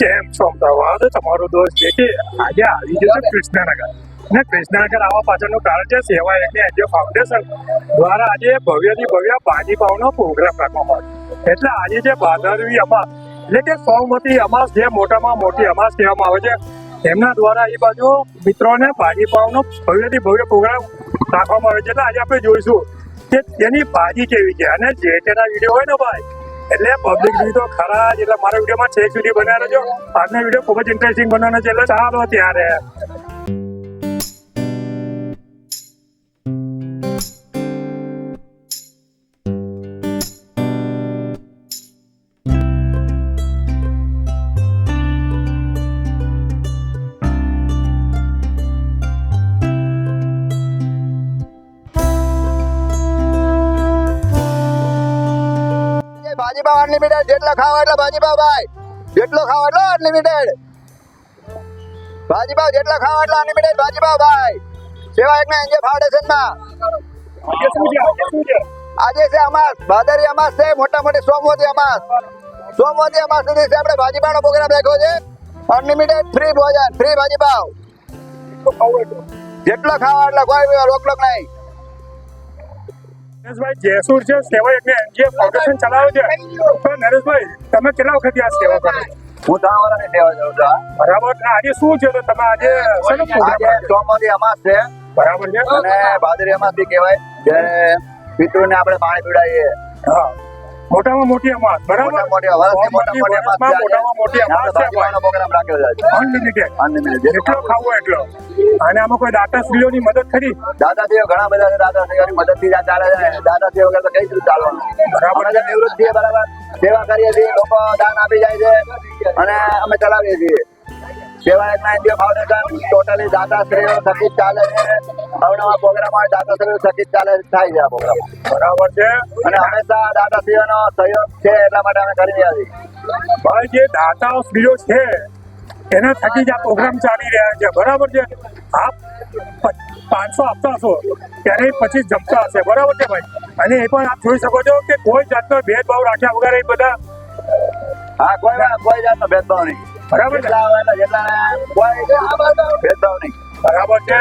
કેમ છો અમદાવાદ તમારો દોસ્ત જે કે આજે આવી ગયો છે કૃષ્ણનગર. ને કૃષ્ણનગર આવવા પાછળનું કારણ છે સેવા એટલે એનજીઓ ફાઉન્ડેશન દ્વારા આજે ભવ્યથી ભવ્ય ભાજીપાવનો પ્રોગ્રામ રાખવામાં આવ્યો. એટલે આજે જે ભાદરવી અમાસ, એટલે કે સૌમતી અમાસ જે મોટામાં મોટી અમાસ કહેવામાં આવે છે, એમના દ્વારા એ બાજુ મિત્રોને ભાજીપાવનો ભવ્યથી ભવ્ય પ્રોગ્રામ રાખવામાં આવે છે. એટલે આજે આપણે જોઈશું કે તેની ભાજી કેવી છે. અને જે તેના વીડિયો હોય ને ભાઈ એટલે પબ્લિક વ્યૂ તો ખરા જ. એટલે મારા વિડીયોમાં છેક સુધી બનાવેલો આજનો વીડિયો ખૂબ જ ઇન્ટરેસ્ટિંગ બનાવવાનો છે. એટલે ચાલો ત્યારે. ભાજીપાવ અનલિમિટેડ જેટલા ખાવ એટલા ભાજીપાવ ભાઈ. જેટલો ખાવ એટલો અનલિમિટેડ ભાજીપાવ જેટલા ખાવ એટલા અનલિમિટેડ ભાજીપાવ ભાઈ. સેવા એક એનજીઓ ફાઉન્ડેશનમાં. આજે છે અમાસ. ભાદરી અમાસ છે. મોટા મોટી સોમવતી અમાસ. સોમવતી અમાસ સુધી છે આપણે ભાજીપાવનો પ્રોગ્રામ રાખ્યો છે. અનલિમિટેડ ફ્રી ભોજન ફ્રી ભાજીપાવ. જેટલો ખાવા એટલો કોઈ રોક ટોક નહીં. નરેશભાઈ જયસુર છે સેવા યજ્ઞ એનજીઓ ફાઉન્ડેશન ચલાવે છે. તો નરેશભાઈ તમે કેટલા વખત આ સેવા કરો? હું ત્રણ વર્ષની સેવા કરું છું બરાબર ને આજે શું છે? તો તમે આજે શેનો પ્રોગ્રામ અમાસ છે. બરાબર છે. અને ભાદરી અમાસ બી કહેવાય જ્યારે પિતૃને આપણે પાણી પીડાવીએ હા. મોટામાં મોટી અમાસ બરાબર? મોટામાં મોટી અમાસ છે પ્રોગ્રામ રાખેલો છે. અનલિમિટેડ અનલિમિટેડ જેટલો ખાવો એટલો. અને આમાં કોઈ દાતાશ્રીઓની મદદ ખરી? દાદાશ્રીઓ ઘણા બધા છે દાદાશ્રીઓની મદદથી જ આ ચાલે છે. દાદાશ્રીઓ વગર તો કઈ રીતે ચાલવાનું. બરાબર. જે બરાબર. સેવા કરીએ છીએ લોકો દાન આપી જાય છે અને અમે ચલાવીએ છીએ. ફાઉન્ડેશન ટોટલી દાદાશ્રીઓ થકી ચાલે છે. અવનવા પ્રોગ્રામ હોય થકી ચાલે થાય છે આ પ્રોગ્રામ. બરાબર છે. અને હંમેશા દાદાશ્રીઓનો સહયોગ છે એટલા માટે અમે કરી રહ્યા છીએ. ભાઈ જે દાતાઓ છે એના થકી જ આ પ્રોગ્રામ ચાલી રહ્યા છે. બરાબર છે? આપ પાંચસો આપતા હશો ત્યારે પચીસ જમતા હશે. બરાબર છે ભાઈ? અને એ પણ આપ જોઈ શકો છો કે કોઈ જાતનો ભેદભાવ રાખ્યા વગર એ બધા હા કોઈ કોઈ જાતનો ભેદભાવ નહીં. બરાબર ભેદભાવ બરાબર છે?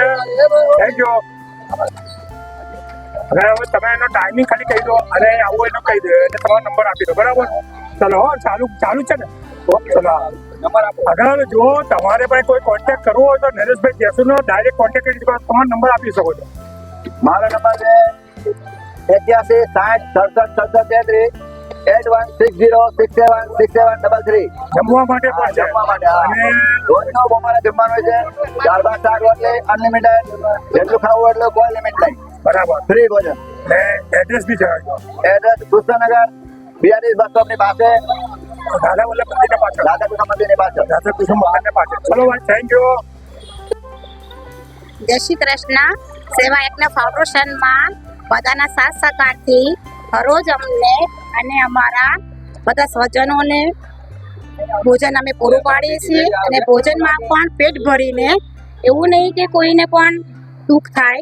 તમે એનો ટાઈમિંગ ખાલી કહી દો અને આવું એનો કહી દો. એટલે તમારો નંબર આપી દો. બરાબર? ચલો હો, ચાલુ ચાલુ છે ને? ઓકે નંબર આપો અગર જો તમારે પણ કોઈ કોન્ટેક્ટ કરવો હોય તો નરેશભાઈ જેસુનો ડાયરેક્ટ કોન્ટેક્ટ કરી શકો તમારો નંબર આપી શકો છો. મારો નંબર છે એક્યાસી સાઠ સડસઠ સડસઠ તેત્રીસ. Eight one six zero six seven six seven double three. જમવા માટે પણ જમવા માટે અને રોજનો બપોરે જમવાનું છે. દાળ ભાત શાક રોટલી અનલિમિટેડ જેટલું ખાવું એટલું કોઈ લિમિટ નહીં. બરાબર. ફ્રી ભોજન. ને એડ્રેસ બી જણાવજો એડ્રેસ કૃષ્ણનગર બિયાલીસ બસ સ્ટોપની પાસે. દાદા વલ્લભ મંદિરના પાછળ રાધા કૃષ્ણ મંદિરની પાછળ દાદા કૃષ્ણ મંદિરના પાછળ ચલો ભાઈ થેન્ક યુ જય શ્રી કૃષ્ણ. સેવા યજ્ઞ ફાઉન્ડેશનમાં બધાના સાથ સહકારથી હરોજ અમને અને અમારા બધા સ્વજનોને ભોજન અમે પૂરું પાડીએ છીએ અને ભોજનમાં પણ પેટ ભરીને એવું નહીં કે કોઈને પણ દુઃખ થાય.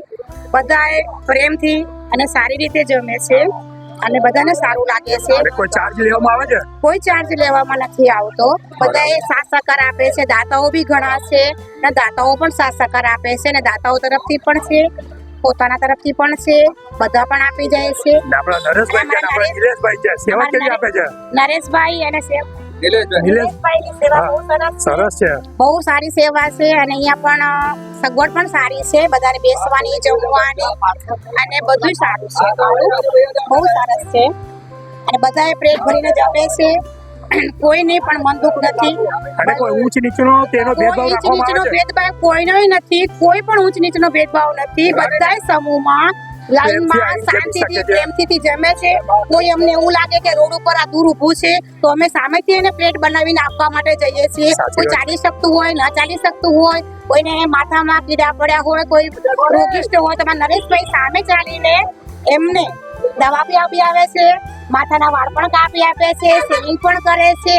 બધાએ પ્રેમથી અને સારી રીતે જમે છે અને બધાને સારું લાગે છે. કોઈ ચાર્જ લેવામાં આવે છે? કોઈ ચાર્જ લેવામાં નથી આવતો. બધાએ સાથ સહકાર આપે છે. દાતાઓ બી ઘણા છે અને દાતાઓ પણ સાથ સહકાર આપે છે અને દાતાઓ તરફથી પણ છે. પોતાના તરફથી પણ છે બધા પણ આપી જાય છે. આપણા નરેશભાઈ છે આપણા નિલેશભાઈ છે સેવા કેવી આપે છે? નરેશભાઈ અને બહુ સરસ છે. બહુ સારી સેવા છે અને અહીંયા પણ સગવડ પણ સારી છે. બધાને બેસવાની જમવાની અને બધું સારું છે. બહુ સરસ છે. અને બધાએ પેટ ભરીને જમે છે. કોઈને પણ મન દુઃખ નથી. અને કોઈ ઊંચ નીચનો તેનો ભેદભાવ ઊંચ નીચનો ભેદભાવ કોઈનો નથી. કોઈ પણ ઊંચ નીચનો ભેદભાવ નથી. બધાય સમૂહમાં લાઈનમાં શાંતિથી. પ્રેમથી જમે છે. કોઈ અમને એવું લાગે કે રોડ ઉપર આ દૂર ઊભું છે તો અમે સામેથી એને પ્લેટ બનાવીને આપવા માટે જઈએ છીએ. કોઈ ચાલી શકતું હોય ન ચાલી શકતું હોય કોઈને માથામાં કીડા પડ્યા હોય કોઈ રોગિષ્ટ હોય તમારા નરેશભાઈ સામે ચાલીને એમને દવા બી આપી આવે છે. માથાના વાળ પણ કાપી આપે છે સેવિંગ પણ કરે છે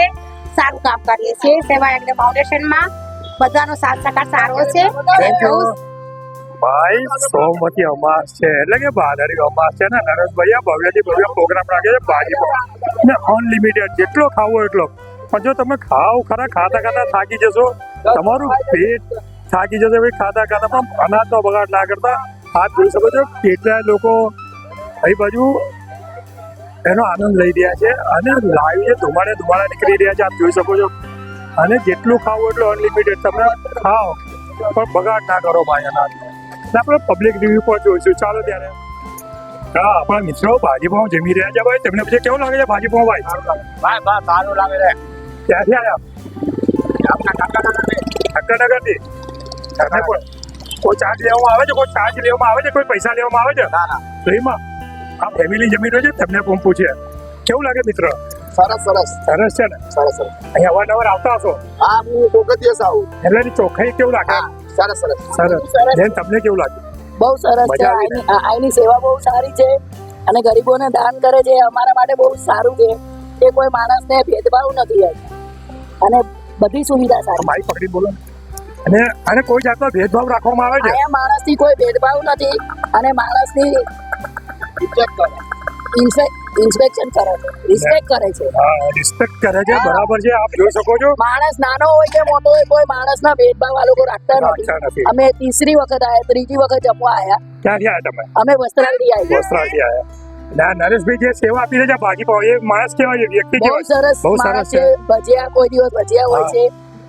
સારું કામ કરીએ છીએ. સેવા એટલે ફાઉન્ડેશનમાં બધાનો સાથ સહકાર સારો છે. ભાઈ સોમવતી અમાસ છે. એટલે કે ભાદરવી અમાસ છે ને નરેશભાઈ આ ભવ્યથી ભવ્ય પ્રોગ્રામ રાખે છે ભાજી ને અનલિમિટેડ જેટલો ખાવો એટલો. પણ જો તમે ખાવ ખરા ખાતા ખાતા થાકી જશો તમારું પેટ થાકી જશે ભાઈ ખાતા ખાતા. પણ અનાજનો બગાડ ના કરતા. આપ જોઈ શકો છો કેટલા લોકો અહીં બાજુ એનો આનંદ લઈ રહ્યા છે અને લાઈવ જે ધુમાડે ધુમાડા નીકળી રહ્યા છે આપ જોઈ શકો છો. અને જેટલું ખાવું એટલું અનલિમિટેડ તમે ખાઓ પણ બગાડ ના કરો ભાઈ અનાજ. આપણે પબ્લિક રિવ્યુ પણ જોઈશું. ચાલો ત્યારે. હા આપણા મિત્રો ભાજીપાઉં જમી રહ્યા છે ભાઈ. તમને પછી કેવું લાગે છે ભાજીપાઉં ભાઈ? ભાઈ બા સારું લાગે છે. ક્યાંથી આવ્યા ઠક્કરનગરથી તમે પણ કોઈ ચાર્જ લેવામાં આવે છે? કોઈ ચાર્જ લેવામાં આવે છે? કોઈ પૈસા લેવામાં આવે છે? ના ના. ફ્રીમાં આ ફેમિલી જમીનો છે તમને પણ પૂછે? કેવું લાગે મિત્ર? સરસ સરસ. સરસ છે ને? સરસ સરસ. અહીં અવારનવાર આવતા હશો? હા હું કોક દિવસ આવું. એટલે ચોખ્ખાઈ કેવું લાગે? સરસ સરસ. સરસ. સરસ. તમને કેવું લાગે? બહુ સરસ છે? આની સેવા બહુ સારી છે અને ગરીબોને દાન કરે છે. અમારા માટે બહુ સારું છે. કે કોઈ માણસને ભેદભાવ નથી અને બધી સુવિધા સારી. મારી પકડી બોલો અને અને કોઈ જાતનો ભેદભાવ રાખવામાં આવે છે? અહીંયા માણસથી કોઈ ભેદભાવ નથી અને માણસની ઇન્સ્પેક્શન કરે. છે રિસ્પેક્ટ કરે. છે. રિસ્પેક્ટ કરે છે બરાબર છે આપ જોઈ શકો છો. માણસ નાનો હોય કે મોટો હોય કોઈ માણસના ભેદભાવ આ લોકો રાખતા નથી. અમે તીસરી વખત આવ્યા ત્રીજી વખત જમવા આવ્યા ક્યાંથી આયા તમે? અમે વસ્ત્રાલથી આયા. વસ્ત્રાલથી આયા. ના નરેશભાઈ જે સેવા આપી રહ્યા છે ભાજીપાવ એ માણસ કેવા છે વ્યક્તિ કેવા સરસ બહુ સરસ. છે. ભજીયા કોઈ દિવસ ભજીયા હોય છે.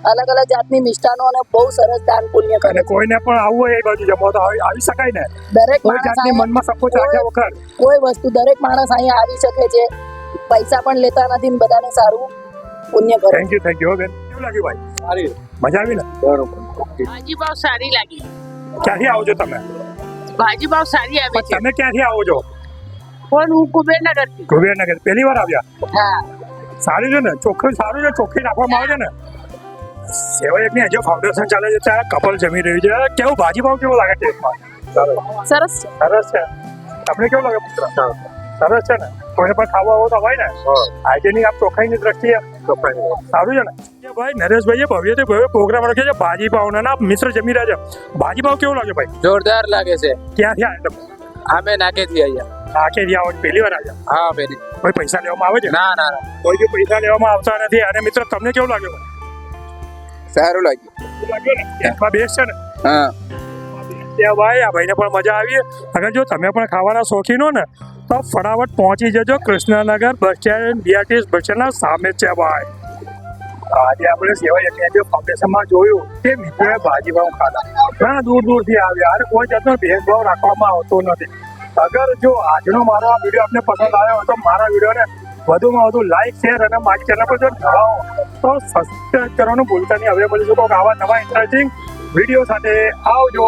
અલગ અલગ જાતની મિષ્ટાનો અને બહુ સરસ દાન પુણ્ય કરે કોઈને પણ આવવું હોય એ બાજુ જમવા તો આવી આવી શકાય ને? દરેક કોઈ જાતની મનમાં સંકોચ રાખ્યા વગર. કોઈ વસ્તુ દરેક માણસ અહીંયા આવી શકે છે. પૈસા પણ લેતા નથી ને બધાને સારું પુણ્ય કરે. થેન્ક યુ થેન્ક યુ બેન કેવું લાગ્યું ભાઈ? સારી. મજા આવી ને? ભાજી ભાવ સારી લાગી. ક્યાંથી આવો છો તમે? ભાજી ભાવ સારી આવે છે. તમે ક્યાંથી આવો છો? પણ હું કુબેરનગર કુબેરનગર. પહેલી વાર આવ્યા? હા. સારું છે ને? ચોખ્ખું સારું છે? ચોખ્ખી રાખવામાં આવે છે ને? સેવા યજ્ઞ હજુ ફાઉન્ડેશન ચાલે છે ત્યાં કપલ જમી રહ્યું છે. કેવું ભાજી ભાવ કેવો લાગે છે? સરસ છે. સરસ છે. તમને કેવું લાગે પુત્ર સરસ. છે ને? કોઈને પણ ખાવા આવો તો હોય ને? હાઇજેનિક આપ ચોખ્ખાઈની દ્રષ્ટિએ? સારું છે ને? ભાઈ નરેશભાઈએ ભવ્યથી ભવ્ય પ્રોગ્રામ રાખ્યો છે ભાજી ભાવ ના મિત્ર જમી રહ્યા છે. ભાજી ભાવ કેવો લાગે ભાઈ? જોરદાર લાગે છે. ક્યાંથી આવ્યા તમે? અમે નાકેથી આવ્યા જ આવો પેલી પહેલી વાર આવ્યા હા પેલી કોઈ પૈસા લેવામાં આવે છે? ના ના કોઈ બી પૈસા લેવામાં આવતા નથી. અને મિત્ર તમને કેવું લાગ્યું ભાઈ? સારું લાગ્યું. બેસ્ટ છે ને? હા. ત્યાં ભાઈ આ ભાઈને પણ મજા આવી. અગર જો તમે પણ ખાવાના શોખીન હો ને તો ફટાફટ પહોંચી જજો Krishnanagar bus stand BRTS bus સ્ટેન્ડના સામે છે ભાઈ. આજે આપણે સેવા યજ્ઞ જે ફાઉન્ડેશનમાં જોયું કે મિત્રોએ ભાજીભાવ ખાધા. ઘણા દૂર દૂરથી આવ્યા અને કોઈ જાતનો ભેદભાવ રાખવામાં આવતો નથી. અગર જો આજનો મારો આ વીડિયો આપને પસંદ આવ્યો હોય તો મારા વિડીયોને વધુમાં વધુ લાઈક શેર અને મારી ચેનલ પર જો નવા તો સબસ્ક્રાઈબ કરવાનું ભૂલતા નહીં. હવે મળીશું કોઈક આવા નવા ઇન્ટરેસ્ટિંગ વીડિયો સાથે. આવજો!